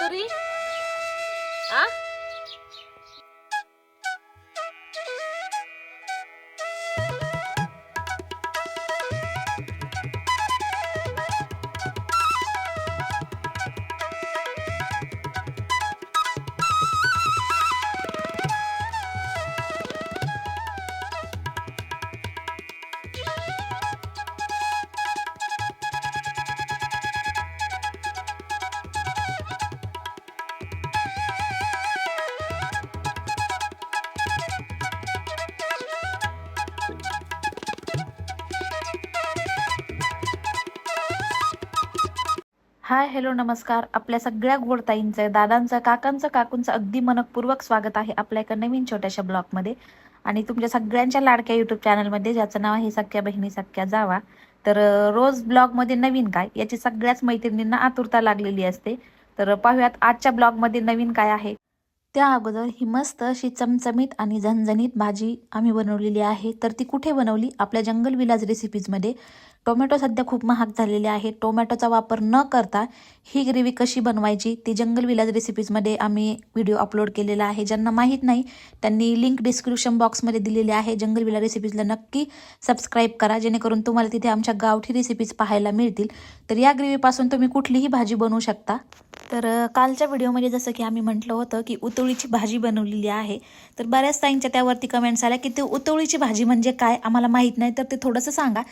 करण hi hello नमस्कार. आपल्या सगळ्या गोडताईंचं दादांचं काकांचं काकूंचं अगदी मनपूर्वक स्वागत आहे आपल्या एका नवीन छोट्याशा ब्लॉगमध्ये. आणि तुमच्या सगळ्यांच्या लाडक्या यूट्यूब चॅनलमध्ये ज्याचं नाव आहे सख्या बहिणी सख्या जावा. तर रोज ब्लॉगमध्ये नवीन काय? याची सगळ्याच मैत्रिणींना आतुरता लागलेली असते. तर पाहूयात आजच्या ब्लॉगमध्ये नवीन काय आहे. त्या अगोदर ही मस्त अशी चमचमीत आणि झणझणीत भाजी आम्ही बनवलेली आहे. तर ती कुठे बनवली? आपल्या जंगल विलाज रेसिपीजमध्ये टोमॅटो सध्या खूप महाग झालेले आहे. टोमॅटोचा वापर न करता ही ग्रेव्ही कशी बनवायची ती जंगल विलाज रेसिपीजमध्ये आम्ही व्हिडिओ अपलोड केलेला आहे. ज्यांना माहीत नाही त्यांनी लिंक डिस्क्रिप्शन बॉक्समध्ये दिलेली आहे. जंगल विला रेसिपीजला नक्की सबस्क्राईब करा जेणेकरून तुम्हाला तिथे आमच्या गावठी रेसिपीज पाहायला मिळतील. तर या ग्रेव्हीपासून तुम्ही कुठलीही भाजी बनवू शकता. तर कालच्या व्हिडिओमध्ये जसं की आम्ही म्हटलं होतं की उतोळीची भाजी बनवलेली आहे. तर बऱ्याच ताईंच्या त्यावरती कमेंट्स आल्या की ते उतोळीची भाजी म्हणजे काय आम्हाला माहीत नाही. तर ते थोडंसं सांगा.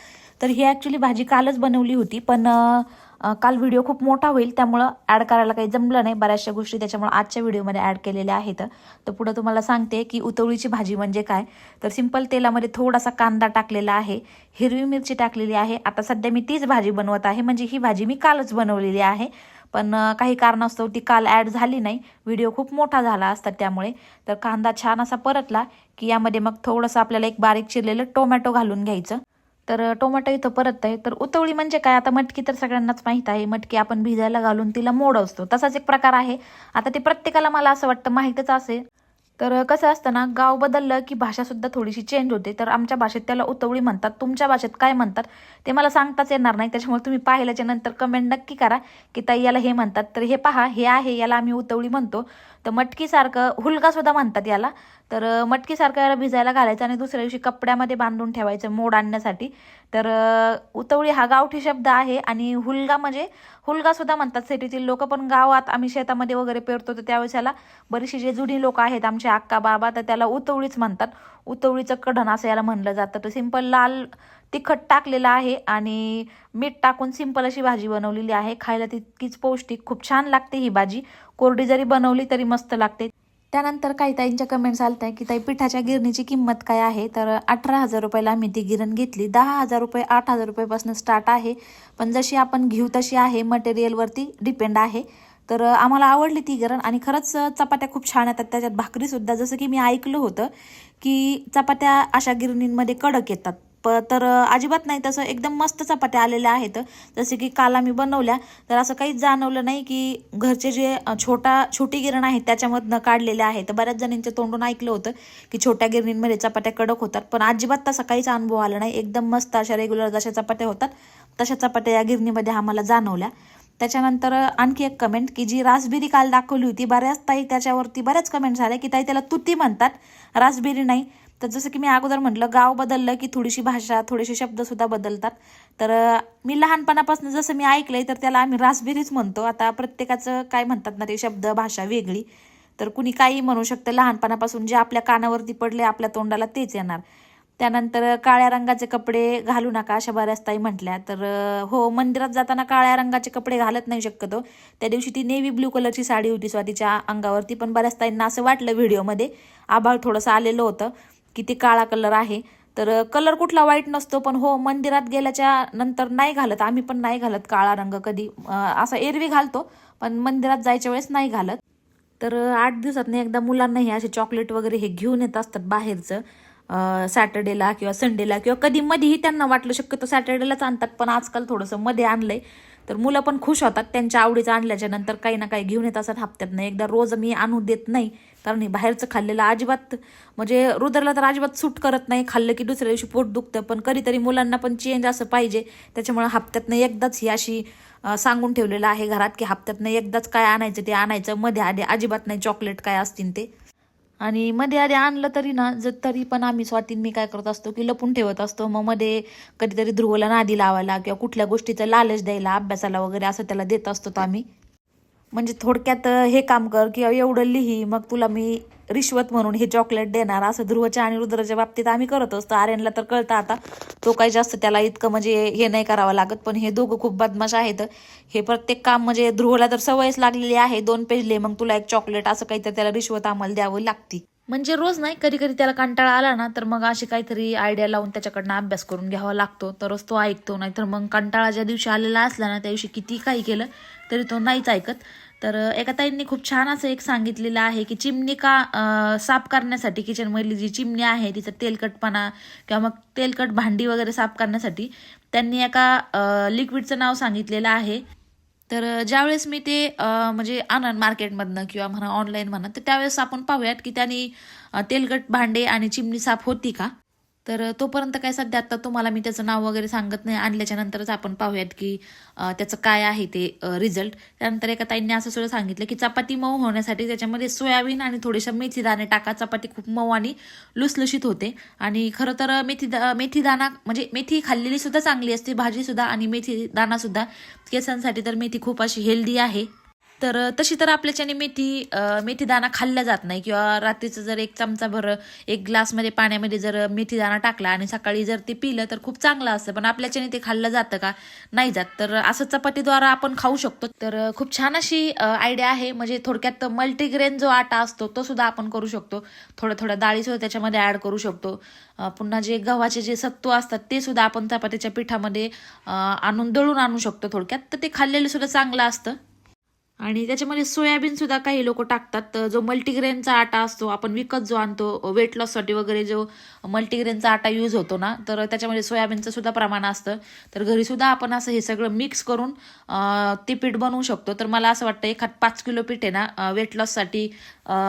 तर ही ॲक्च्युली भाजी कालच बनवली होती पण काल व्हिडिओ खूप मोठा होईल त्यामुळं ॲड करायला काही जमलं नाही. बऱ्याचशा गोष्टी त्याच्यामुळे आजच्या व्हिडिओमध्ये ॲड केलेल्या आहेत. तर पुढं तुम्हाला सांगते की उतोळीची भाजी म्हणजे काय. तर सिंपल तेलामध्ये थोडासा कांदा टाकलेला आहे हिरवी मिरची टाकलेली आहे. आता सध्या मी तीच भाजी बनवत आहे म्हणजे ही भाजी मी कालच बनवलेली आहे. पण काही कारणास्तव ती काल ॲड झाली नाही. व्हिडिओ खूप मोठा झाला असता त्यामुळे. तर कांदा छान असा परतला की यामध्ये मग थोडंसं आपल्याला एक बारीक चिरलेलं टोमॅटो घालून घ्यायचं. तर टोमॅटो इथं परत आहे तर उतवळी म्हणजे काय? आता मटकी तर सगळ्यांनाच माहीत आहे. मटकी आपण भिजायला घालून तिला मोड असतो. तसाच एक प्रकार आहे. आता ते प्रत्येकाला मला असं वाटतं माहीतच असेल. तर कसं असतं ना गाव बदललं की भाषासुद्धा थोडीशी चेंज होते. तर आमच्या भाषेत त्याला उतवळी म्हणतात. तुमच्या भाषेत काय म्हणतात? ते मला सांगताच येणार नाही. त्याच्यामुळे तुम्ही पाहिल्याच्या नंतर कमेंट नक्की करा की ताई याला हे म्हणतात. तर हे पहा हे आहे याला आम्ही उतवळी म्हणतो. तर मटकीसारखं हुलकासुद्धा म्हणतात याला. तर मटकीसारखं याला भिजायला घालायचं आणि दुसऱ्या दिवशी कपड्यामध्ये बांधून ठेवायचं मोड आणण्यासाठी. तर उतवळी हा गावठी शब्द आहे आणि हुलगा म्हणजे हुलगासुद्धा म्हणतात सिटीतील लोक पण गावात आम्ही शेतामध्ये वगैरे पेरतो तर त्यावेळेस याला बरीचशी जे जुनी लोक आहेत आमचे अक्का बाबा तर त्याला उतवळीच म्हणतात. उतवळीचं कढण असं याला म्हणलं जातं. तर सिंपल लाल तिखट टाकलेलं आहे आणि मीठ टाकून सिंपल अशी भाजी बनवलेली आहे. खायला तितकीच पौष्टिक खूप छान लागते ही भाजी. कोरडी जरी बनवली तरी मस्त लागते. त्यानंतर काही ताईंच्या कमेंट्स आलत आहे की ताई पिठाच्या गिरणीची किंमत काय आहे? तर अठरा हजार रुपयाला आम्ही ती गिरण घेतली. दहा हजार रुपये आठ हजार रुपयेपासून स्टार्ट आहे. पण जशी आपण घेऊ तशी आहे. मटेरियलवरती डिपेंड आहे. तर आम्हाला आवडली ती गिरण आणि खरंच चपात्या खूप छान येतात. त्याच्यात भाकरीसुद्धा जसं की मी ऐकलं होतं की चपात्या अशा गिरणींमध्ये कडक येतात. प तर अजिबात नाही. तसं एकदम मस्त चपात्या आलेल्या आहेत. जसे की काल आम्ही बनवल्या तर असं काहीच जाणवलं नाही की घरचे जे छोटा छोटी गिरण आहेत त्याच्यामधनं काढलेल्या आहेत. तर बऱ्याच जणींच्या तोंडून ऐकलं होतं की छोट्या गिरणींमध्ये चपात्या कडक होतात पण अजिबात तसा काहीच अनुभव आला नाही. एकदम मस्त अशा रेग्युलर जशा चपात्या होतात तशा चपात्या या गिरणीमध्ये आम्हाला जाणवल्या. त्याच्यानंतर आणखी एक कमेंट की जी रासबेरी काल दाखवली होती बऱ्याच ताई त्याच्यावरती बऱ्याच कमेंट झाल्या की ताई त्याला तुती म्हणतात. रासबेरी नाही तर जसं की मी अगोदर म्हटलं गाव बदललं की थोडीशी भाषा थोडेसे शब्दसुद्धा बदलतात. तर मी लहानपणापासून जसं मी ऐकलंय तर त्याला आम्ही रासबेरीच म्हणतो. आता प्रत्येकाचं काय म्हणतात ना ते शब्द भाषा वेगळी. तर कुणी काही म्हणू शकतं लहानपणापासून जे आपल्या कानावरती पडले आपल्या तोंडाला तेच येणार. त्यानंतर काळ्या रंगाचे कपडे घालू नका अशा बऱ्याच ताई म्हटल्या. तर हो मंदिरात जाताना काळ्या रंगाचे कपडे घालत नाही शक्यतो. त्या दिवशी ती नेव्ही ब्ल्यू कलरची साडी होती स्वातीच्या अंगावरती. पण बऱ्याच ताईंना असं वाटलं व्हिडिओमध्ये. आभाळ थोडंसं आलेलं होतं. की ती काळा कलर आहे. तर कलर कुठला वाईट नसतो पण हो मंदिरात गेल्याच्यानंतर नाही घालत. आम्ही पण नाही घालत काळा रंग कधी. असा एरवी घालतो पण मंदिरात जायच्या वेळेस नाही घालत. तर आठ दिवसात एकदा मुलांना हे असे चॉकलेट वगैरे हे घेऊन येत असतात बाहेरचं. सॅटर्डेला किंवा संडेला किंवा कधी मध्येही त्यांना वाटलं शक्यतो सॅटर्डेलाच आणतात पण आजकाल थोडंसं मध्ये आणलंय. तर मुलं पण खुश होतात. त्यांच्या आवडीचं आणल्याच्या नंतर काही ना काही घेऊन येत असतात हप्त्यातनं. एकदा रोज मी आणू देत नाही कारण हे बाहेरचं खाल्लेलं अजिबात म्हणजे रुद्रला तर अजिबात सूट करत नाही. खाल्लं की दुसऱ्या दिवशी पोट दुखतं पण कधीतरी मुलांना पण चेंज असं पाहिजे. त्याच्यामुळं हप्त्यातनं एकदाच ही अशी सांगून ठेवलेलं आहे घरात की हप्त्यातनं एकदाच काय आणायचं ते आणायचं. मध्ये आधी अजिबात नाही चॉकलेट काय असतील ते. आणि मध्ये आधी आणलं तरी ना जर तरी पण आम्ही स्वातीन मी काय करत असतो की लपून ठेवत असतो. मग मध्ये कधीतरी ध्रुवला नादी लावायला किंवा कुठल्या गोष्टीचा लालच द्यायला अभ्यासाला वगैरे असं त्याला देत असतो आम्ही. म्हणजे थोडक्यात हे काम कर की एवढं लिही मग तुला मी रिश्वत म्हणून हे चॉकलेट देणार. असं ध्रुवच्या आणि रुद्राच्या बाबतीत आम्ही करत असतो. आर्यनला तर कळतं आता. तो काही जास्त त्याला इतकं म्हणजे हे नाही करावं लागत. पण हे दोघं खूप बदमाश आहेत. हे प्रत्येक काम म्हणजे ध्रुवला तर सवयच लागलेली आहे. दोन पेजले मग तुला एक चॉकलेट असं काहीतरी त्याला रिश्वत आम्हाला द्यावं लागती. म्हणजे रोज नाही कधी कधी त्याला कंटाळा आला ना तर मग अशी काहीतरी आयडिया लावून त्याच्याकडनं अभ्यास करून घ्यावा लागतो. तरच तो ऐकतो नाहीतर मग कंटाळा ज्या दिवशी आलेला असला ना त्या दिवशी किती काही केलं तरी तो नाहीच ऐकत. तर एका ताईंनी खूप छान असं एक सांगितलेलं आहे की चिमणी का साफ करण्यासाठी किचनमधली जी चिमणी आहे तिचा तेलकटपणा किंवा मग तेलकट भांडी वगैरे साफ करण्यासाठी त्यांनी एका लिक्विडचं नाव सांगितलेलं आहे. तर ज्यावेळेस मी ते म्हणजे आणन मार्केटमधनं किंवा म्हणा ऑनलाईन म्हणा तर त्यावेळेस आपण पाहूयात की त्यांनी तेलकट भांडे आणि चिमणी साफ होती का? तर तोपर्यंत काय सध्या आता तुम्हाला मी त्याचं नाव वगैरे सांगत नाही. आणल्याच्या नंतरच आपण पाहूयात की त्याचं काय आहे ते रिझल्ट त्यानंतर एका ताईंनी असं सुद्धा सांगितलं की चपाती मऊ होण्यासाठी त्याच्यामध्ये सोयाबीन आणि थोडेसे मेथी दाणे टाका. चपाती खूप मऊ आणि लुसलुशीत होते. आणि खरं तर मेथी दा मेथी दाणा म्हणजे मेथी खाल्लेली सुद्धा चांगली असते भाजी सुद्धा आणि मेथी दाणा सुद्धा. केसांसाठी तर मेथी खूप अशी हेल्दी आहे. तर तशी तर आपल्याच्याने मेथी मेथी दाणा खाल्ला जात नाही. किंवा रात्रीचं जर एक चमचा भर एक ग्लासमध्ये पाण्यामध्ये जर मेथी दाणा टाकला आणि सकाळी जर ते पिलं तर खूप चांगलं असतं. पण आपल्याच्याने ते खाल्लं जातं का? नाही जात. तर असं चपातीद्वारा आपण खाऊ शकतो. तर खूप छान अशी आयडिया आहे. म्हणजे थोडक्यात मल्टीग्रेन जो आटा असतो तो सुद्धा आपण करू शकतो. थोड्या थोड्या डाळी सुद्धा त्याच्यामध्ये ॲड करू शकतो. पुन्हा जे गव्हाचे जे सत्व असतात ते सुद्धा आपण चपातीच्या पिठामध्ये आणून दळून आणू शकतो थोडक्यात. तर ते खाल्लेलं सुद्धा चांगलं असतं. आणि त्याच्यामध्ये सोयाबीन सुद्धा काही लोक टाकतात. तर जो मल्टीग्रेनचा आटा असतो आपण विकत जो आणतो वेट लॉससाठी वगैरे जो मल्टीग्रेनचा आटा यूज होतो ना तर त्याच्यामध्ये सोयाबीनचं सुद्धा प्रमाण असतं. तर घरी सुद्धा आपण असं हे सगळं मिक्स करून ते पीठ बनवू शकतो. तर मला असं वाटतं एखाद पाच किलो पीठ आहे ना वेट लॉससाठी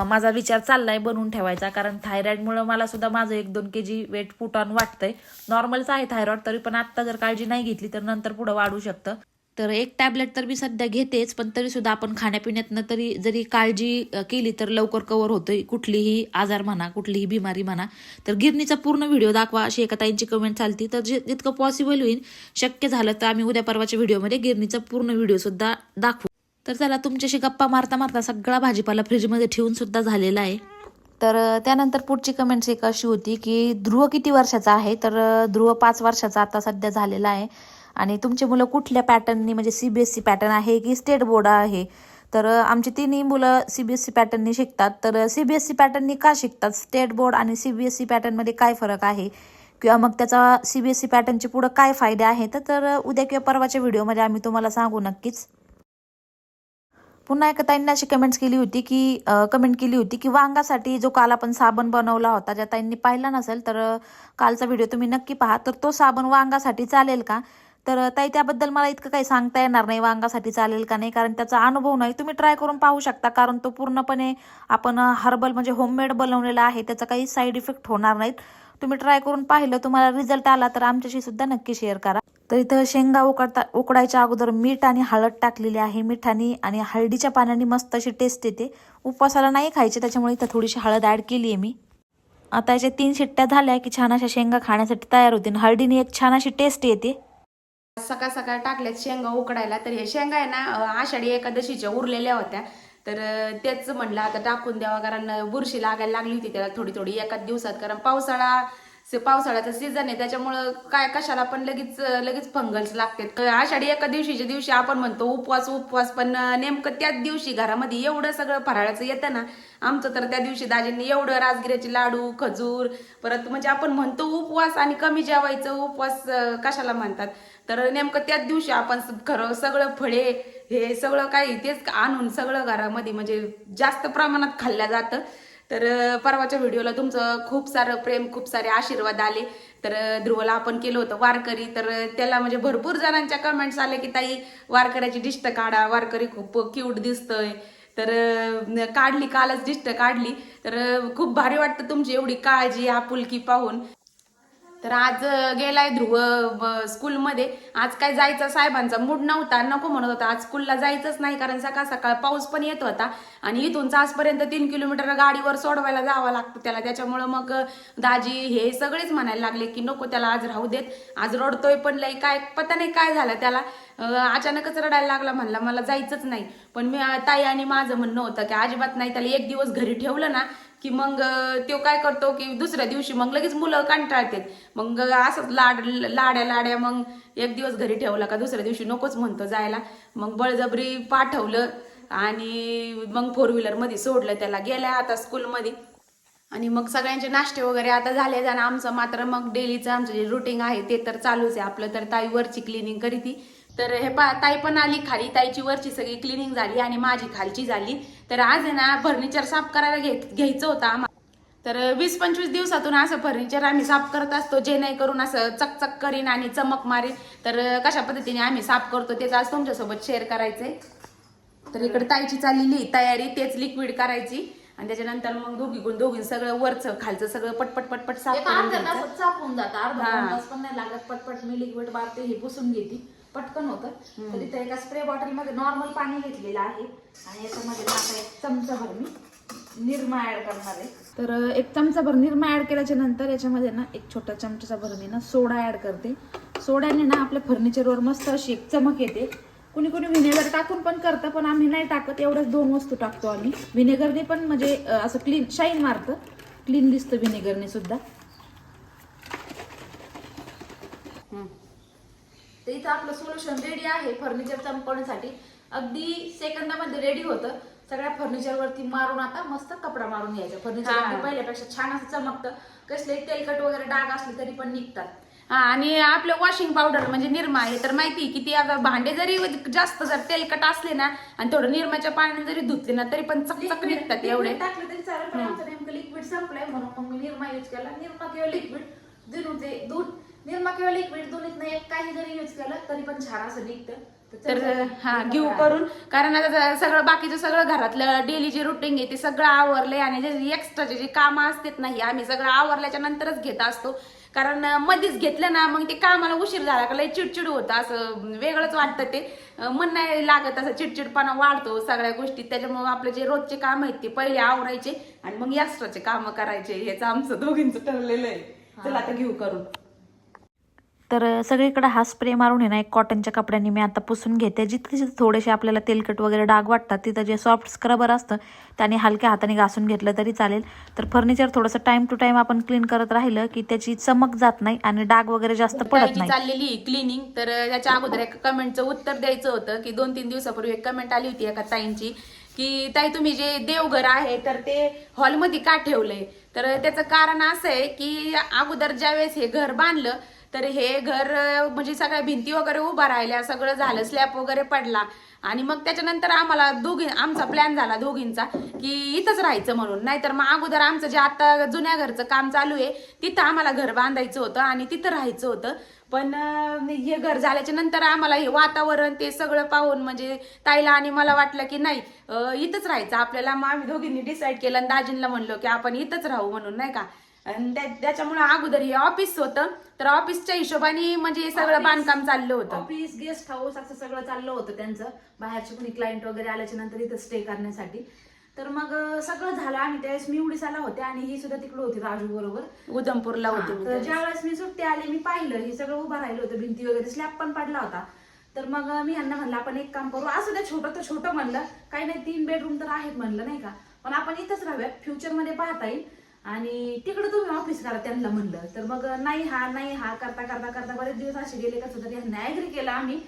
माझा विचार चाललाय बनवून ठेवायचा. कारण थायरॉईडमुळं मला सुद्धा माझं एक दोन K G weight put on वाटतंय. नॉर्मलच आहे थायरॉईड तरी पण आत्ता जर काळजी नाही घेतली तर नंतर पुढं वाढू शकतं. तर एक टॅबलेट तर मी सध्या घेतेच पण तरी सुद्धा आपण खाण्यापिण्यातनं तरी जरी काळजी केली तर लवकर कवर होतं कुठलीही आजार म्हणा कुठलीही बिमारी म्हणा. तर गिरणीचा पूर्ण व्हिडिओ दाखवा अशी एका ताईंची कमेंट चालती. तर जे जितकं पॉसिबल होईल शक्य झालं तर आम्ही उद्या परवाच्या व्हिडिओमध्ये गिरणीचा पूर्ण व्हिडिओसुद्धा दाखवू. तर चला तुमच्याशी गप्पा मारता मारता सगळा भाजीपाला फ्रीजमध्ये ठेवून सुद्धा झालेला आहे. तर त्यानंतर पुढची कमेंट्स एक अशी होती की ध्रुव किती वर्षाचा आहे? तर ध्रुव पाच वर्षाचा आता सध्या झालेला आहे. आणि तुमची मुलं कुठल्या पॅटर्ननी म्हणजे C B S C pattern आहे की स्टेट बोर्ड आहे? तर आमची तिन्ही मुलं सी बी एस सी पॅटर्ननी शिकतात. तर सी बी एस सी पॅटर्ननी का शिकतात? स्टेट बोर्ड आणि सी बी एस सी पॅटर्नमध्ये काय फरक आहे? किंवा मग त्याचा सी बी एस सी पॅटर्नचे पुढं काय फायदे आहेत? तर उद्या किंवा परवाच्या व्हिडिओमध्ये आम्ही तुम्हाला सांगू नक्कीच. पुन्हा एका ताईंनी अशी कमेंट्स केली होती की कमेंट केली होती की वांगासाठी जो काल आपण साबण बनवला होता ज्या ताईंनी पाहिला नसेल तर कालचा व्हिडिओ तुम्ही नक्की पहा. तर तो साबण वांगासाठी चालेल का? तर ताई त्याबद्दल मला इतकं काही सांगता येणार नाही वांगासाठी चालेल का नाही कारण त्याचा अनुभव नाही. तुम्ही ट्राय करून पाहू शकता कारण तो पूर्णपणे आपण हर्बल म्हणजे होममेड बनवलेला आहे त्याचा काही साईड इफेक्ट होणार नाहीत. तुम्ही ट्राय करून पाहिलं तुम्हाला रिझल्ट आला तर आमच्याशी सुद्धा नक्की शेअर करा. तर इथं शेंगा उकडता उकडायच्या अगोदर मीठ आणि हळद टाकलेली आहे. मिठाने आणि हळदीच्या पाण्याने मस्त अशी टेस्ट येते. उपवासाला नाही खायचे त्याच्यामुळे इथं थोडीशी हळद ॲड केली आहे मी. आता याच्या तीन शिट्ट्या झाल्या की छान अशा शेंगा खाण्यासाठी तयार होतील. हळदीने एक छान अशी टेस्ट येते. सकाळ सकाळ टाकल्यात शेंगा उकडायला. तर हे शेंगा आहे ना आषाढी एकादशीच्या उरलेल्या होत्या. तर तेच म्हणलं आता टाकून द्यावा कारण बुरशी लागायला लागली होती त्याला थोडी थोडी एकाच दिवसात कारण पावसाळा पावसाळ्याचा सीझन आहे त्याच्यामुळं काय कशाला पण लगेच लगेच फंगल्स लागतात. आषाढी एका दिवशीच्या दिवशी आपण म्हणतो उपवास उपवास. पण नेमकं त्याच दिवशी घरामध्ये एवढं सगळं फराळाचं येतं ना आमचं तर त्या दिवशी दाजींनी एवढं राजगिऱ्याचे लाडू खजूर परत म्हणजे आपण म्हणतो उपवास आणि कमी जेवायचं उपवास कशाला म्हणतात? तर नेमकं त्याच दिवशी आपण खरं सगळं फळे हे सगळं काही तेच आणून सगळं घरामध्ये म्हणजे जास्त प्रमाणात खाल्लं जातं. तर परवाच्या व्हिडिओला तुमचं खूप सारं प्रेम खूप सारे आशीर्वाद आले. तर ध्रुवला आपण केलं होतं वारकरी. तर त्याला म्हणजे भरपूर जणांच्या कमेंट्स आले की ताई वारकऱ्याची डिस्ट काढा. वारकरी खूप क्यूट दिसतंय. तर काढली कालच डिस्ट काढली. तर खूप भारी वाटतं तुमची एवढी काळजी आपुलकी पाहून. तर आज गेलाय ध्रुव स्कूलमध्ये. आज काय जायचा? साहेबांचा मूड नव्हता. नको म्हणत होता. आज स्कूलला जायचंच नाही कारण सकाळ सकाळ पाऊस पण येत होता. आणि इथून आजपर्यंत तीन किलोमीटर गाडीवर सोडवायला जावं लागतं त्याला. त्याच्यामुळं मग दाजी हे सगळेच म्हणायला लागले की नको त्याला आज राहू देत. आज रडतोय पण लय काय पता नाही काय झालं त्याला. अचानकच रडायला लागला. म्हणला मला जायचंच नाही. पण मी ताई आणि माझं म्हणणं होतं की अजिबात नाही. त्याला एक दिवस घरी ठेवलं ना की मग तो काय करतो की दुसऱ्या दिवशी मग लगेच मुलं कंटाळतात. मग असंच लाड लाड्या लाड्या मग एक दिवस घरी ठेवला का दुसऱ्या दिवशी नकोच म्हणतो जायला. मग बळजबरी पाठवलं आणि मग फोर व्हीलरमध्ये सोडलं त्याला. गेल्या आता स्कूलमध्ये आणि मग सगळ्यांचे नाश्ते वगैरे आता झाले आणि आमचं मात्र मग डेलीचं आमचं जे रुटीन आहे ते तर चालूच आहे. आपलं तर ताई वरची क्लिनिंग करीती. तर हे पा ताई पण आली खाली. ताईची वरची सगळी क्लिनिंग झाली आणि माझी खालची झाली. तर आज आहे ना फर्निचर साफ करायला घे घ्यायचं होतं आम्हाला तर वीस पंचवीस दिवसातून असं फर्निचर आम्ही साफ करत असतो जेणेकरून असं चकचक करीन आणि चमक मारीन. तर कशा पद्धतीने आम्ही साफ करतो तेच आज तुमच्यासोबत शेअर करायचंय. तर इकडे ताईची चाललेली तयारी तेच लिक्विड करायची. आणि त्याच्यानंतर मग दोघी दोघी सगळं वरचं खालचं सगळं पटपट पटपट साफ करून जातं. अर्धा पण नाही लागत. पटपट मी लिक्विड मारते हे पुसून घेते. पटकन होतं. तर इथे एका स्प्रे बॉटलमध्ये नॉर्मल पाणी घेतलेलं आहे. आणि याच्यामध्ये ना आता एक चमचाभर मी निरमा ऍड करणार आहे. तर एक चमचाभर निरमा ऍड केल्याच्यानंतर याच्यामध्ये ना एक छोटा चमचा भर मी ना सोडा ऍड करते. सोड्याने ना आपल्या फर्निचरवर मस्त अशी एक चमक येते. कुणी कुणी व्हिनेगर टाकून पण करतं पण आम्ही नाही टाकत. एवढ्याच दोन वस्तू टाकतो आम्ही. व्हिनेगरने पण म्हणजे असं क्लीन शाईन मारतं. क्लीन दिसतं व्हिनेगरने सुद्धा. तर इथं आपलं सोल्युशन रेडी आहे फर्निचर चमकवण्यासाठी अगदी सेकंदामध्ये रेडी होतं. सगळ्या फर्निचर वरती मारून आता मस्त कपडा मारून घ्यायचा. फर्निचर हा. पहिल्यापेक्षा छान असं चमकतं. कसले तेलकट वगैरे डाग असले तरी पण निघतात. हा आणि आपलं वॉशिंग पावडर म्हणजे निरमा आहे तर माहिती आहे की ते आता भांडे जरी जास्त जर तेलकट असले ना आणि थोडं निरमाच्या पाण्याने जरी धुतले ना तरी पण चकचक निघतात एवढे. टाकलं तरी चालेल पण आमचं नेमकं लिक्विड संपलंय म्हणून मग मी निरमा यूज केला. निरमा किंवा लिक्विड दूध निरमा किंवा लिक्विड दोन्हीतनं एक काही जरी यूज केलं तरी पण छान असं निघतं. तर हा घेऊ करा. करून. कारण आता सगळं बाकीचं सगळं घरातलं डेली जे रुटीन आहे ते सगळं आवरलंय आणि जे एक्स्ट्राचे जे कामं असतात नाही आम्ही सगळं आवरल्याच्या नंतरच घेत असतो. कारण मध्येच घेतलं ना मग ते कामाला उशीर झाला का लय चिडचिड होतं असं वेगळंच वाटतं ते. मन नाही लागत असं चिडचिडपणा वाढतो सगळ्या गोष्टी त्याच्यामुळे आपले जे रोजचे काम आहेत ते पहिले आवरायचे आणि मग एक्स्ट्राचे कामं करायचे हेच आमचं दोघींचं ठरलेलं आहे. चला आता घेऊ करून. तर सगळीकडे हा स्प्रे मारून आहे ना एक कॉटनच्या कपड्यांनी मी आता पुसून घेते. जिथे जिथे थोडेसे आपल्याला तेलकट वगैरे डाग वाटतात तिथं जे सॉफ्ट स्क्रबर असतं त्याने हलक्या हाताने घासून घेतलं तरी चालेल. तर फर्निचर थोडंसं टाइम टू टाइम आपण क्लीन करत राहिलं की त्याची चमक जात नाही आणि डाग वगैरे जास्त पडत नाही. चाललेली क्लिनिंग तर त्याच्या अगोदर एका कमेंटचं उत्तर द्यायचं होतं की दोन तीन दिवसापूर्वी एक कमेंट आली होती एका ताईंची. की ताई तुम्ही जे देवघर आहे तर ते हॉलमध्ये का ठेवलंय? तर त्याचं कारण असं आहे की अगोदर ज्यावेळेस हे घर बांधलं तर हे घर म्हणजे सगळ्या भिंती वगैरे उभा राहिल्या सगळं झालं स्लॅप वगैरे पडला. आणि मग त्याच्यानंतर आम्हाला दोघी आमचा प्लॅन झाला दोघींचा की इथंच राहायचं म्हणून. नाहीतर मग अगोदर आमचं जे आता जुन्या घरचं काम चालू आहे तिथं आम्हाला घर बांधायचं होतं आणि तिथं राहायचं होतं. पण हे घर झाल्याच्यानंतर आम्हाला हे वातावरण ते सगळं पाहून म्हणजे ताईला आणि मला वाटलं की नाही इथंच राहायचं. आपल्याला मग आम्ही दोघींनी डिसाईड केलं आणि दाजींना म्हणलो की आपण इथंच राहू म्हणून नाही का? त्याच्यामुळे अगोदर हे ऑफिस होतं. तर ऑफिसच्या हिशोबाने म्हणजे हे सगळं बांधकाम चाललं होतं. ऑफिस गेस्ट हाऊस असं सगळं चाललं होतं त्यांचं. बाहेरचे कोणी क्लायंट वगैरे आल्याच्यानंतर इथं स्टे करण्यासाठी. तर मग सगळं झालं आणि त्यावेळेस मी उडीसाला होते आणि ही सुद्धा तिकडे होती राजू बरोबर. उधमपूरला होते तर. ज्या वेळेस मी सुट्टी आली मी पाहिलं हे सगळं उभं राहिलं होतं भिंती वगैरे स्लॅब पण पडला होता. तर मग मी यांना म्हणलं आपण एक काम करू असं त्या छोटं तर छोटं म्हणलं काही नाही तीन बेडरूम तर आहेत म्हणलं नाही का? पण आपण इथंच राहूयात फ्युचरमध्ये पाहता येईल. आणि तिकडे तुम्ही ऑफिस करा त्यांना म्हणलं. तर मग नाही हा नाही हा करता करता करता बरेच दिवस असे गेले कसं तरी यांना ऍग्री केलं आम्ही.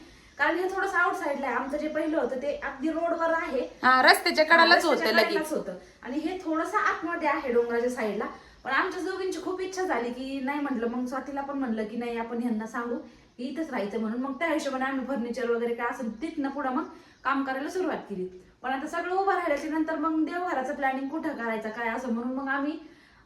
कारण हे थोडंसं आउटसाईडला आहे. आमचं जे पहिलं होतं ते अगदी रोडवर आहे. हा रस्त्याच्या कडालाच होतं रस्त्याच्या लगेच. कडेलाच होतं. आणि हे थोडंसं आतमध्ये आहे डोंगराच्या साईडला पण आमच्या दोघींची खूप इच्छा झाली की नाही म्हटलं मग स्वातीला पण म्हणलं की नाही आपण ह्यांना सांगू की इथंच राहायचं म्हणून. मग त्या हिशोबाने आम्ही फर्निचर वगैरे काय असेल तिथनं पुढं मग काम करायला सुरुवात केली. पण आता सगळं उभं राहिल्याच्या नंतर मग देवघराचं प्लॅनिंग कुठं करायचं काय असं म्हणून मग आम्ही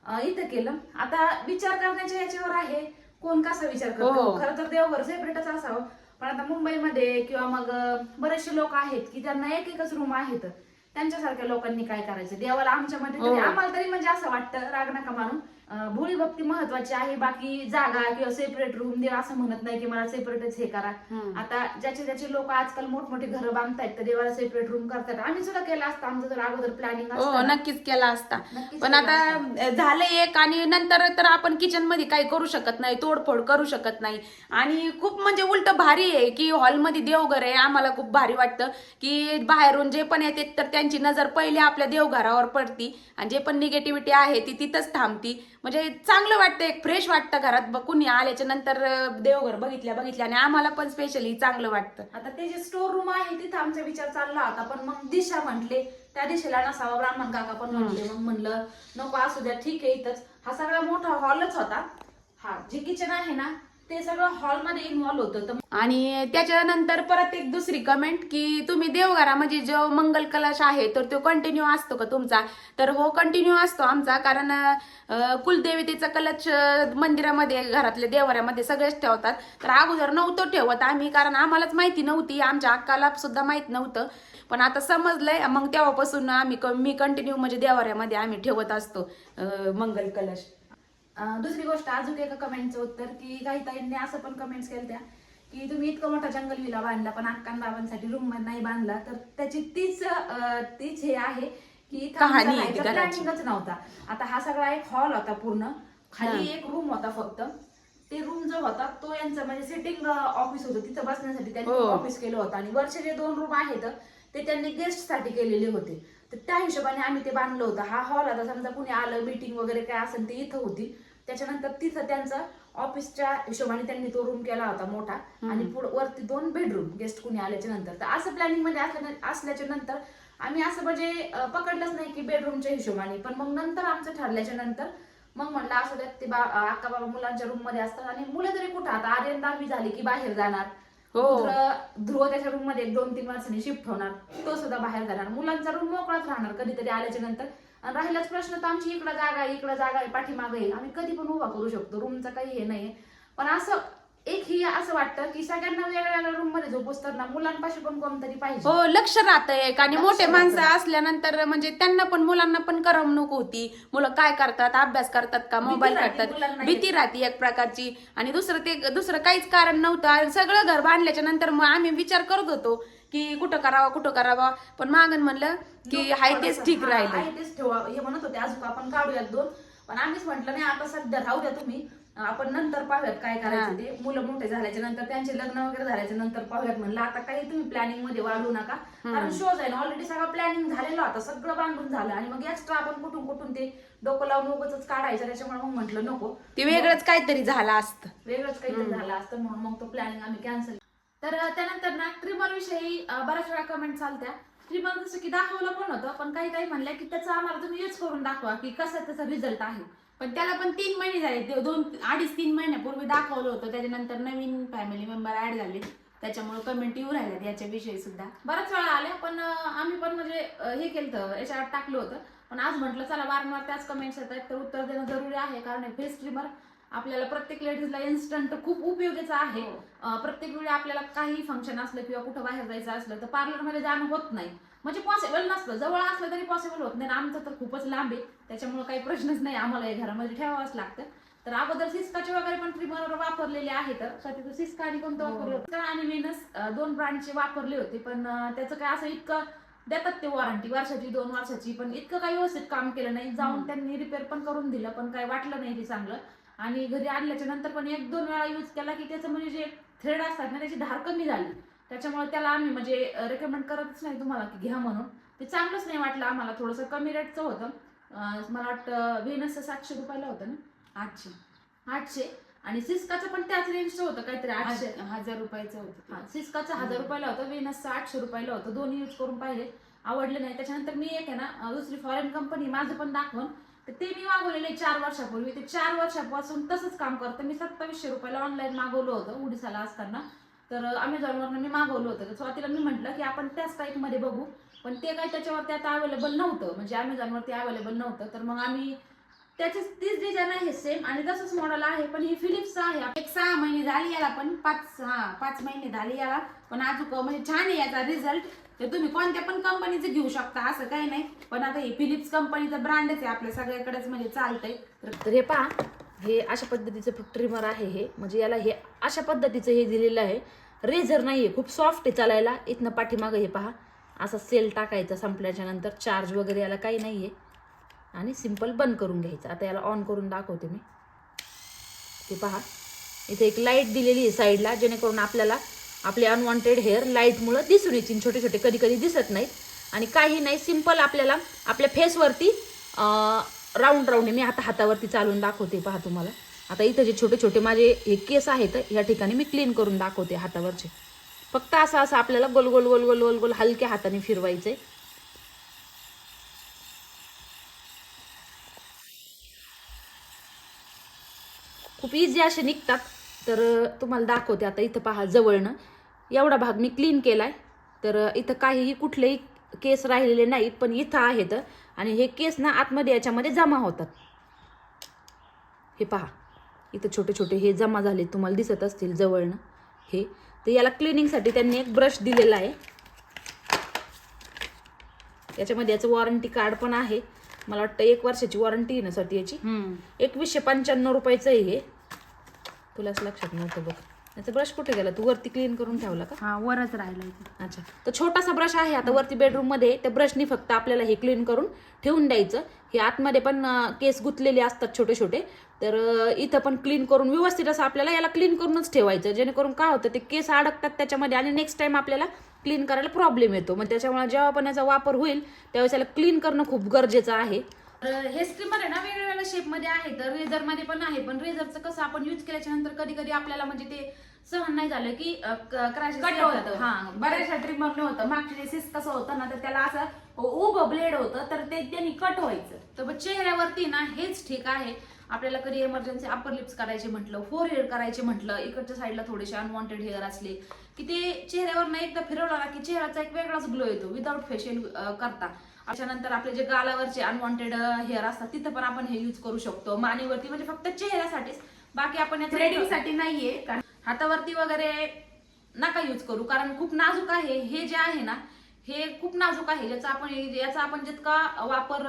अं, इथं केलं. आता विचार करण्याच्या याच्यावर आहे. कोण कसा विचार करतो? हो. खरं तर देवघर सेपरेटच असावं. पण आता मुंबईमध्ये किंवा मग बरेचसे लोक आहेत की त्यांना एक एकच रूम आहेत त्यांच्यासारख्या लोकांनी काय करायचं देवाला आमच्या मध्ये हो. आम्हाला तरी म्हणजे असं वाटतं राग नका मानून भोळी भक्ती महत्वाची आहे. बाकी जागा किंवा सेपरेट रूम देव असं म्हणत नाही की मला सेपरेटच हे करा. आता ज्याचे ज्याचे लोक आजकाल मोठमोठे घरं बांधतायत तर देवाला सेपरेट रूम करतात. आम्ही सुद्धा केलं असतं. आमचं जर अगोदर प्लॅनिंग हो नक्कीच केला असता. पण आता झालं एक आणि नंतर तर आपण किचनमध्ये काही करू शकत नाही तोडफोड करू शकत नाही. आणि खूप म्हणजे उलट भारी आहे की हॉलमध्ये देवघर आहे. आम्हाला खूप भारी वाटतं की बाहेरून जे पण येते तर त्यांची नजर पहिले आपल्या देवघरावर पडती. आणि जे पण निगेटिव्हिटी आहे ती तिथंच थांबती. म्हणजे चांगलं वाटतं एक फ्रेश वाटतं घरात. कुणी आल्याच्यानंतर देवघर बघितल्या बघितल्या आणि आम्हाला पण स्पेशली चांगलं वाटतं. आता ते जे स्टोर रूम आहे तिथं आमचा विचार चालला होता. पण मग दिशा म्हटले त्या दिशेला नसावा ब्राह्मण काका पण म्हटले. मग म्हणलं नको असू द्या ठीक आहे इथंच. हा सगळा मोठा हॉलच होता. हा जे किचन आहे ना ते सगळं हॉलमध्ये इन्व्हॉल्व्ह होतं. तर आणि त्याच्यानंतर परत एक दुसरी कमेंट की तुम्ही देवघरा म्हणजे जो मंगल कलश आहे तर तो कंटिन्यू असतो का तुमचा? तर हो कंटिन्यू असतो आमचा. कारण कुलदेवतेचा कलश मंदिरामध्ये घरातल्या देवाऱ्यामध्ये सगळेच ठेवतात. तर अगोदर नव्हतं ठेवत आम्ही कारण आम्हालाच माहिती नव्हती. आमच्या अक्काला सुद्धा माहीत नव्हतं. पण आता समजलंय. मग तेव्हापासून आम्ही मी कंटिन्यू म्हणजे देवाऱ्यामध्ये आम्ही ठेवत असतो मंगल कलश. दुसरी गोष्ट अजून एका कमेंटचं उत्तर की काही ताईंनी असं पण कमेंट्स केल्या त्या की तुम्ही इतका मोठा जंगल विला बांधला पण अक्कान बाबांसाठी रूम नाही बांधला तर त्याची तीच तीच हे आहे की. प्लॅनिंगच नव्हता. आता हा सगळा एक हॉल होता पूर्ण. खाली हा. एक रूम होता फक्त. ते रूम जो होता तो यांचा म्हणजे सिटिंग ऑफिस होतं. तिथं बसण्यासाठी त्यांनी हो. ऑफिस केलं होतं. आणि वरचे जे दोन रूम आहेत ते त्यांनी गेस्टसाठी केलेले होते. तर त्या हिशोबाने आम्ही ते बांधलं होतं. हा हॉल आता समजा कुणी आलं मीटिंग वगैरे काय असेल ते इथं होती. त्याच्यानंतर तिथं त्यांचं ऑफिसच्या हिशोबाने त्यांनी तो रूम केला होता मोठा. आणि पुढं वरती दोन बेडरूम गेस्ट कुणी आल्याच्यानंतर. तर असं प्लॅनिंगमध्ये असल्या असल्याच्या नंतर आम्ही असं म्हणजे पकडलंच नाही की बेडरूमच्या हिशोबाने. पण मग नंतर आमचं ठरल्याच्या नंतर मग म्हणलं असं त्यात ते बा अक्का बाबा मुलांच्या रूममध्ये असतात. आणि मुलं तरी कुठं? आता आर्यन दहावी झाली की बाहेर जाणार. हो. ध्रुव त्याच्या रूममध्ये एक दोन तीन वर्षांनी शिफ्ट होणार. तो सुद्धा बाहेर जाणार. मुलांचा रूम मोकळाच राहणार कधीतरी आल्याच्यानंतर. आणि राहिलाच प्रश्न तर आमची इकडं जागा आहे इकडं जागा आहे पाठीमागं आहे. आम्ही कधी पण उभा करू शकतो. रूमचा काही हे नाही पण असं एक ही असं वाटतं की सगळ्यांना वेगवेगळ्या रूममध्ये झोपूस तर ना मुलांपाशी पण कोणतरी पाहिजे. हो लक्ष राहतं एक. आणि मोठे माणसं. असल्यानंतर म्हणजे त्यांना पण मुलांना पण करमणूक होती. मुलं काय करतात अभ्यास करतात का मोबाईल राहते करतात मुलांना भीती राहते एक प्रकारची. आणि दुसरं ते दुसरं काहीच कारण नव्हतं. आणि सगळं घर बांधल्याच्या नंतर मग आम्ही विचार करत होतो की कुठं करावं कुठं करावं? पण मागण म्हणलं की हाय तेच. ठीक हा, राहिलं हाय तेच ठेवा. हे म्हणत होते अजून आपण काढूयात दोन. पण आम्हीच म्हटलं नाही आता सध्या राहू द्या तुम्ही. आपण नंतर पाहूयात काय. करायचं ते. मुलं मोठे झाल्याच्यानंतर त्यांचे लग्न वगैरे झाल्याच्यानंतर पाहूयात म्हणलं. आता काही तुम्ही प्लॅनिंगमध्ये वाढवू नका. कारण शोज आहे ना ऑलरेडी सगळं प्लॅनिंग झालेलं होतं. सगळं बांधून झालं. आणि मग एक्स्ट्रा आपण कुठून कुठून ते डोकं लावून उगाच काढायचं. त्याच्यामुळे मग म्हटलं नको. ते वेगळंच काहीतरी झालं असतं. वेगळंच काहीतरी झालं असतं. म्हणून मग तो प्लॅनिंग आम्ही कॅन्सल तर त्यानंतर ना ट्रिमर विषयी बऱ्याच वेळा कमेंट चालत्या. ट्रिमर जसं की दाखवलं पण होतं. पण काही काही म्हणल्या की त्याचा आम्हाला तुम्ही यूज करून दाखवा की कसा त्याचा रिझल्ट आहे. पण त्याला पण तीन महिने झाले. ते दोन अडीच तीन महिन्यापूर्वी दाखवलं होतं. त्याच्यानंतर नवीन फॅमिली मेंबर ऍड झाले. त्याच्यामुळे कमेंट येऊ राहिल्यात याच्याविषयी सुद्धा. बऱ्याच वेळा आल्या पण आम्ही पण म्हणजे हे केलं याच्यावर टाकलं होतं. पण आज म्हटलं चला वारंवार त्याच कमेंट्स येत आहेत तर उत्तर देणं जरुरी आहे. कारण फेस ट्रिमर आपल्याला प्रत्येक लेडीजला इन्स्टंट खूप उपयोगीचा आहे. अं, प्रत्येक वेळी आपल्याला काही फंक्शन असलं किंवा कुठं बाहेर जायचं असलं तर पार्लरमध्ये जाणं होत नाही. म्हणजे पॉसिबल नसलं. जवळ असलं तरी पॉसिबल होत नाही. आमचं तर खूपच लांब आहे. त्याच्यामुळे काही प्रश्नच नाही आम्हाला हे घरामध्ये ठेवावंच लागतं. तर अगोदर सिस्काचे वगैरे पण ट्रिमर वापरलेले आहेत. स्वाती तू सिस्का आणि कोणतं वापरलं होतं? आणि वेनस अं, दोन ब्रँडचे वापरले होते. पण त्याचं काय असं इतकं देतात ते वॉरंटी वर्षाची दोन वर्षाची. पण इतकं काही व्यवस्थित काम केलं नाही. जाऊन त्यांनी रिपेअर पण करून दिलं. पण काही वाटलं नाही ते चांगलं. आणि घरी आणल्याच्या नंतर पण एक दोन वेळा यूज केला की त्याचं म्हणजे जे थ्रेड असतात ना त्याची धार कमी झाली. त्याच्यामुळे त्याला आम्ही म्हणजे रेकमेंड करतच नाही तुम्हाला की घ्या म्हणून. ते चांगलंच नाही वाटलं आम्हाला थोडंसं कमी रेटचं होतं. मला वाटतं व्हेनसचं सातशे रुपयाला होतं ना? आठशे. आठशे? आणि सिस्काचं पण त्याच रेंजचं होतं काहीतरी आठशे. हजार रुपयाचं होतं हा सिस्काचं हजार रुपयाला होतं वेनसचं आठशे रुपयाला होतं. दोन्ही यूज करून पाहिले. आवडले नाही. त्याच्यानंतर मी एक आहे ना दुसरी फॉरेन कंपनी माझं पण दाखवून तर ते मी मागवलेले चार वर्षापूर्वी. ते चार वर्षापासून तसंच काम करतं. मी सत्तावीसशे रुपयाला ऑनलाईन मागवलं होतं उडीसाला असताना. तर अमेझॉनवरनं मी मागवलं होतं. तर स्वातीला मी म्हटलं की आपण त्याच टाईपमध्ये बघू. पण ते काही त्याच्यावरती आता अवेलेबल नव्हतं. म्हणजे अमेझॉनवरती अवेलेबल नव्हतं. तर मग आम्ही त्याचीच तीच डिझाईन आहे सेम आणि तसंच मॉडेल आहे. पण ही फिलिप्सचं आहे. एक सहा महिने झाली याला पण. पाच हा पाच महिने झाली याला. पण अजून म्हणजे छान आहे याचा रिझल्ट तर तुम्ही कोणत्या पण कंपनीचं घेऊ शकता. असं काही नाही. पण आता हे फिलिप्स कंपनीचं ब्रँडच आहे आपल्या सगळ्याकडेच म्हणजे चालतंय. तर हे पहा. हे अशा पद्धतीचं ट्रिमर आहे हे. म्हणजे याला हे अशा पद्धतीचं हे दिलेलं आहे. रेझर नाही आहे खूप सॉफ्ट आहे चालायला. इथनं पाठीमागं हे पहा. असा सेल टाकायचा संपल्याच्या नंतर. चार्ज वगैरे याला काही नाही आहे आणि सिंपल बंद करून घ्यायचं. आता याला ऑन करून दाखवते मी. ते पहा. इथे एक लाइट दिलेली आहे साईडला जेणेकरून आपल्याला आपले अनवॉन्टेड हेअर लाईटमुळं दिसून येतील. छोटे छोटे कधी कधी दिसत नाहीत. आणि काही नाही सिंपल आपल्याला आपल्या फेसवरती राऊंड राऊंड मी आता हातावरती चालून दाखवते पहा तुम्हाला. आता इथं जे छोटे छोटे माझे हे केस आहेत या ठिकाणी मी क्लीन करून दाखवते हातावरचे. फक्त असं असं आपल्याला गोल गोल गोल गोल गोल गोल हलक्या हाताने फिरवायचे खूप इझी असे निघतात तर तुम्हाला दाखवते आता इथं पहा जवळनं. एवढा भाग मी क्लीन केलाय. तर इथं काहीही कुठलेही केस राहिलेले नाहीत पण इथं आहेत. आणि हे केस ना आतमध्ये याच्यामध्ये जमा होतात. हे पहा. इथं छोटे छोटे हे जमा झाले तुम्हाला दिसत असतील जवळनं. हे. तर याला क्लिनिंगसाठी त्यांनी एक ब्रश दिलेला आहे. याच्यामध्ये याचं वॉरंटी कार्ड पण आहे. मला वाटतं एक वर्षाची वॉरंटी आहे ना साठी याची एकवीसशे पंच्याण्णव रुपयाचं आहे. हे तुलाच लक्षात नव्हतं बघ. याचा ब्रश कुठे गेला? तू वरती क्लीन करून ठेवला का? हा वरच राहिलाय ते. अच्छा. तर छोटासा ब्रश आहे आता वरती बेडरूममध्ये. त्या ब्रशनी फक्त आपल्याला हे क्लीन करून ठेवून द्यायचं. हे आतमध्ये पण केस गुंतलेले असतात छोटे छोटे. तर इथं पण क्लीन करून व्यवस्थित असं आपल्याला याला क्लीन करूनच ठेवायचं. जेणेकरून काय होतं ते केस अडकतात त्याच्यामध्ये आणि नेक्स्ट टाइम आपल्याला क्लीन करायला प्रॉब्लेम येतो. मग त्याच्यामुळे जेव्हा पण याचा वापर होईल त्यावेळेस याला क्लीन करणं खूप गरजेचं आहे. तर हे स्ट्रीमर आहे ना वेगवेगळ्या शेपमध्ये आहे. तर रेझरमध्ये पण आहे. पण रेझरचं कसं आपण युज केल्याच्यानंतर कधी कधी आपल्याला म्हणजे ते सहन नाही झालं की क्रॅश कट होतं. हा बऱ्याचशा ट्रिमर होतं. मागच्या वेळेस कसं होतं ना तर त्याला असं उभं ब्लेड होतं तर ते त्यांनी कट व्हायचं. तर चेहऱ्यावरती ना हेच ठीक आहे. आपल्याला कधी इमर्जन्सी अपर लिप्स करायचे म्हटलं फोर हेड करायचे म्हटलं इकडच्या साईडला थोडेसे अनवॉन्टेड हेअर असले की ते चेहऱ्यावर ना एकदा फिरवला ना की चेहऱ्याचा एक वेगळाच ग्लो येतो विदाऊट फेशियल करता. त्याच्यानंतर आपले जे गालावरचे अनवॉन्टेड हेअर असतात तिथं पण आपण हे यूज करू शकतो. मानेवरती म्हणजे फक्त चेहऱ्यासाठीच. बाकी आपण थ्रेडिंगसाठी नाहीये कारण हातावरती वगैरे नका यूज करू कारण खूप नाजूक आहे. हे जे आहे ना हे खूप नाजूक आहे. ज्याचा आपण याचा आपण जितका वापर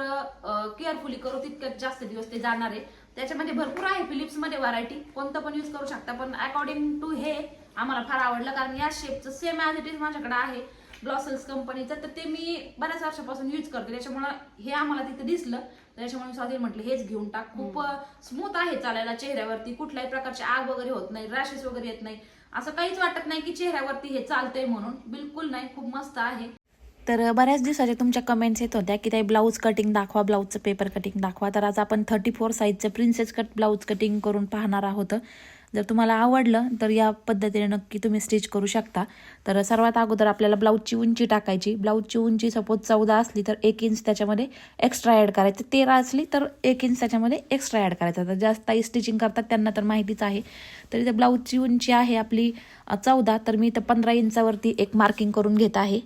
केअरफुली करू तितक्यात जास्त दिवस ते जाणार आहे. त्याच्यामध्ये भरपूर आहे फिलिप्समध्ये व्हरायटी कोणतं पण यूज करू शकता. पण अकॉर्डिंग टू हे आम्हाला फार आवडलं कारण या शेपचं सेम ॲज इट इज माझ्याकडे आहे. ब्लॉसल्स कंपनीचं तर ते मी बऱ्याच वर्षापासून यूज करते. त्याच्यामुळं हे आम्हाला तिथे दिसलं. त्याच्यामुळे स्वाती म्हटलं हेच घेऊन टाक. खूप स्मूथ आहे चालायला चेहऱ्यावरती. कुठल्याही प्रकारची आग वगैरे होत नाही रॅशेस वगैरे येत नाही. असं काहीच वाटत नाही की चेहऱ्यावरती हे चालतंय म्हणून. बिलकुल नाही खूप मस्त आहे. तर बऱ्याच दिवसाच्या तुमच्या कमेंट्स येत होत्या की ताई ब्लाऊज कटिंग दाखवा ब्लाऊजचं पेपर कटिंग दाखवा. तर आज आपण थर्टी फोर साईजचं प्रिन्सेस कट ब्लाऊज कटिंग करून पाहणार आहोत. जर तुम्हाला आवडलं तर या पद्धतीने नक्की तुम्ही स्टिच करू शकता. तर सर्वात अगोदर आपल्याला ब्लाऊजची उंची टाकायची. ब्लाऊजची उंची सपोज चौदा असली तर एक इंच त्याच्यामध्ये एक्स्ट्रा ॲड करायचं. तेरा असली तर एक इंच त्याच्यामध्ये एक्स्ट्रा ॲड करायचं. तर जास्त ताई स्टिचिंग करतात त्यांना तर माहितीच आहे. तर इथं ब्लाऊजची उंची आहे आपली चौदा. तर मी इथं पंधरा इंचावरती एक मार्किंग करून घेत आहे.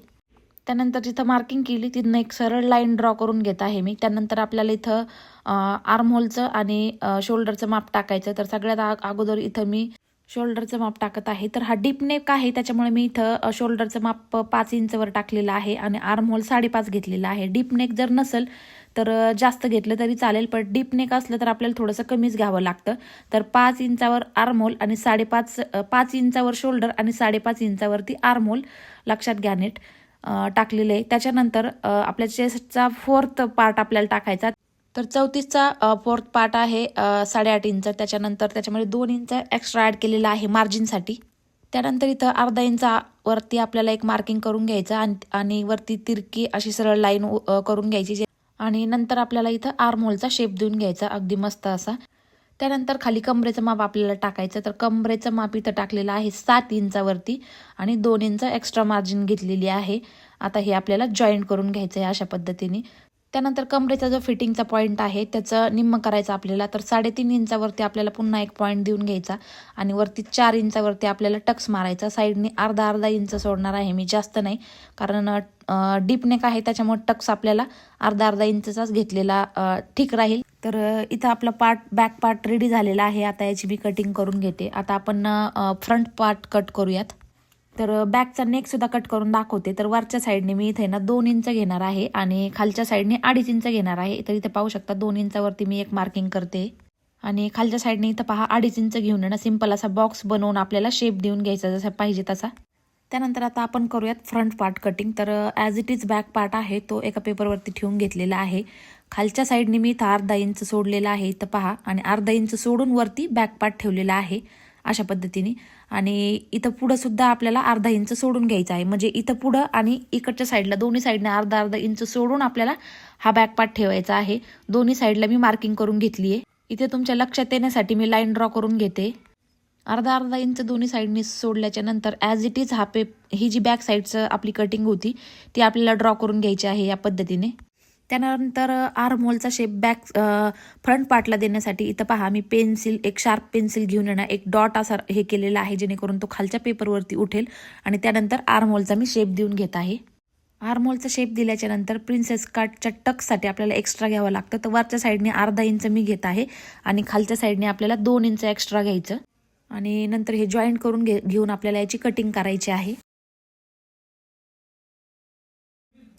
त्यानंतर जिथं मार्किंग केली तिथनं एक सरळ लाईन ड्रॉ करून घेत आहे मी. त्यानंतर आपल्याला इथं आर्महोलचं आणि शोल्डरचं माप टाकायचं. तर सगळ्यात अगोदर इथं मी शोल्डरचं माप टाकत आहे. तर हा डीप नेक आहे त्याच्यामुळे मी इथं शोल्डरचं माप पाच इंचवर टाकलेलं आहे आणि आर्महोल साडेपाच घेतलेला आहे. डीप नेक जर नसेल तर जास्त घेतलं तरी चालेल पण डीप नेक असलं तर आपल्याला थोडंसं कमीच घ्यावं लागतं. तर पाच इंचावर आर्महोल आणि साडेपाच पाच इंचावर शोल्डर आणि साडेपाच इंचावरती आर्महोल लक्षात घ्या नीट टाकलेलं टाकलेले आहे. त्याच्यानंतर आपल्या चेस्टचा फोर्थ पार्ट आपल्याला टाकायचा. तर चौतीसचा फोर्थ पार्ट आहे साडेआठ इंच त्याच्यानंतर त्याच्यामध्ये दोन इंच एक्स्ट्रा ॲड केलेला आहे मार्जिनसाठी त्यानंतर इथं अर्धा इंचा वरती आपल्याला एक मार्किंग करून घ्यायचं आणि आणि वरती तिरकी अशी सरळ लाईन करून घ्यायची आणि नंतर आपल्याला इथं आर्महोलचा शेप देऊन घ्यायचा अगदी मस्त असा. त्यानंतर खाली कमरेचं माप आपल्याला टाकायचं तर कमरेचं माप इथं टाकलेलं आहे सात इंचावरती आणि दोन इंच एक्स्ट्रा मार्जिन घेतलेली आहे. आता हे आपल्याला जॉईंट करून घ्यायचं आहे अशा पद्धतीने. त्यानंतर कमरेचा जो फिटिंगचा पॉईंट आहे त्याचं निम्म करायचं आपल्याला. तर साडेतीन इंचावरती आपल्याला पुन्हा एक पॉईंट देऊन घ्यायचा आणि वरती चार इंचावरती आपल्याला टक्स मारायचा. साईडने अर्धा अर्धा इंच सोडणार आहे मी जास्त नाही. कारण डीप नेक आहे त्याच्यामुळे टक्स आपल्याला अर्धा अर्धा इंचचाच घेतलेला ठीक राहील. तर इथं आपला पार्ट बॅक पार्ट रेडी झालेला आहे. आता याची मी कटिंग करून घेते. आता आपण फ्रंट पार्ट कट करूयात. तर बॅकचा नेक सुद्धा कट करून दाखवते. तर वरच्या साईडने मी इथे ना दोन इंच घेणार आहे आणि खालच्या साईडने अडीच इंच घेणार आहे. तर इथे पाहू शकता दोन इंचावरती मी एक मार्किंग करते. आणि खालच्या साईडने इथं पहा अडीच इंच घेऊन ना सिंपल असा बॉक्स बनवून आपल्याला शेप देऊन घ्यायचा जसा पाहिजे तसा. त्यानंतर आता आपण करूयात फ्रंट पार्ट कटिंग तर as it is back part आहे तो एका पेपरवरती ठेवून घेतलेला आहे. खालच्या साईडने मी इथं अर्धा इंच सोडलेला आहे इथं पहा. आणि अर्धा इंच सोडून वरती बॅक पार्ट ठेवलेला आहे अशा पद्धतीने. आणि इथं पुढं सुद्धा आपल्याला अर्धा इंच सोडून घ्यायचा आहे. म्हणजे इथं पुढं आणि इकडच्या साईडला दोन्ही साईडने अर्धा अर्धा इंच सोडून आपल्याला हा बॅक पार्ट ठेवायचा आहे. दोन्ही साईडला मी मार्किंग करून घेतली आहे. इथे तुमच्या लक्षात येण्यासाठी मी लाईन ड्रॉ करून घेते. अर्धा अर्धा इंच दोन्ही साईडनी सोडल्याच्या नंतर ॲज इट इज हा पे ही जी बॅक साईडचं आपली कटिंग होती ती आपल्याला ड्रॉ करून घ्यायची आहे या पद्धतीने. त्यानंतर आरमोलचा शेप बॅक फ्रंट पार्टला देण्यासाठी इथं पहा मी पेन्सिल एक शार्प पेन्सिल घेऊन येणार एक डॉट असा हे केलेला आहे जेणेकरून तो खालच्या पेपरवरती उठेल. आणि त्यानंतर आरमोलचा मी शेप देऊन घेत आहे. आरमोलचा शेप दिल्याच्या नंतर प्रिन्सेस कटच्या टकसाठी आपल्याला एक्स्ट्रा घ्यावं लागतं. तर वरच्या साईडने अर्धा इंच मी घेत आहे आणि खालच्या साईडने आपल्याला दोन इंच एक्स्ट्रा घ्यायचं. आणि नंतर हे जॉईंट करून घे घेऊन आपल्याला याची कटिंग करायची आहे.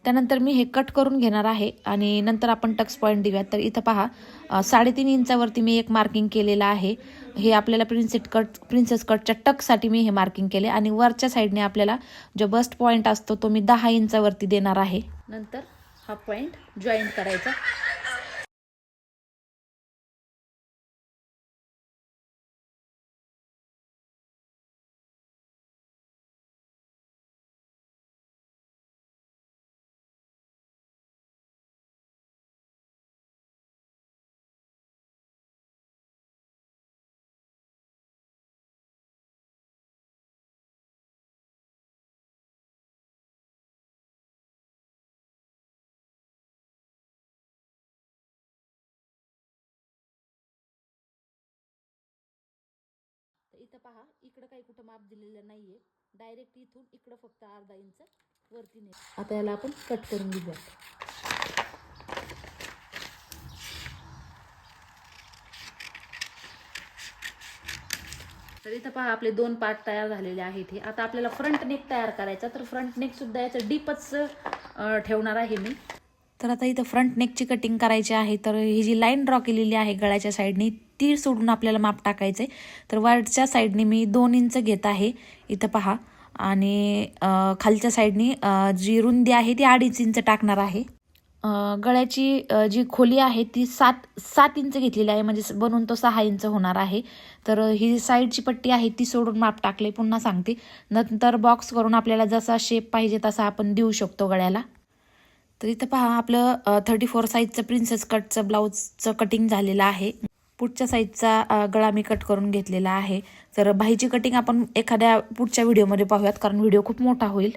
त्यानंतर मी हे कट करून घेणार आहे आणि नंतर आपण टक्स पॉईंट देऊयात. तर इथं पहा साडेतीन इंचावरती मी एक मार्किंग केलेलं आहे. हे आपल्याला प्रिन्सेट कट प्रिन्सेस कटच्या टकसाठी मी हे मार्किंग केले आणि वरच्या साईडने आपल्याला जो बस्ट पॉईंट असतो तो मी दहा इंचावरती देणार आहे. नंतर हा पॉईंट जॉईंट करायचा. इथं पहा इकडं काही कुठं माप दिलेलं नाहीये. डायरेक्ट इथून इकडं फक्त अर्धा इंच वरती ने आता याला आपण कट करून घेऊया तर इथं पहा आपले दोन पार्ट तयार झालेले आहेत हे. आता आपल्याला फ्रंट नेक तयार करायचा तर फ्रंट नेक सुद्धा याचं डीपच ठेवणार आहे मी. तर आता इथं फ्रंट नेकची कटिंग करायची आहे. तर ही जी लाईन ड्रॉ केलेली आहे गळ्याच्या साईडनी तीर सोडून आपल्याला माप टाकायचं आहे तर वरच्या साईडनी मी दोन इंच घेत आहे. इथं पहा. आणि खालच्या साईडनी जी रुंदी आहे ती अडीच इंच टाकणार आहे. गळ्याची जी खोली आहे ती सात सात इंच घेतलेली आहे. म्हणजे बनून तो सहा इंच होणार आहे. तर ही साईडची पट्टी आहे ती सोडून माप टाकले. पुन्हा सांगते. नंतर बॉक्स करून आपल्याला जसा शेप पाहिजे तसा आपण देऊ शकतो गळ्याला. तर इथं पहा आपलं थर्टी फोर साईजचं प्रिन्सेस कटचं ब्लाऊजचं कटिंग झालेलं आहे. पुढच्या साईजचा गळा मी कट करून घेतलेला आहे. तर बाहीची कटिंग आपण एखाद्या पुढच्या व्हिडिओमध्ये पाहूयात कारण व्हिडिओ खूप मोठा होईल.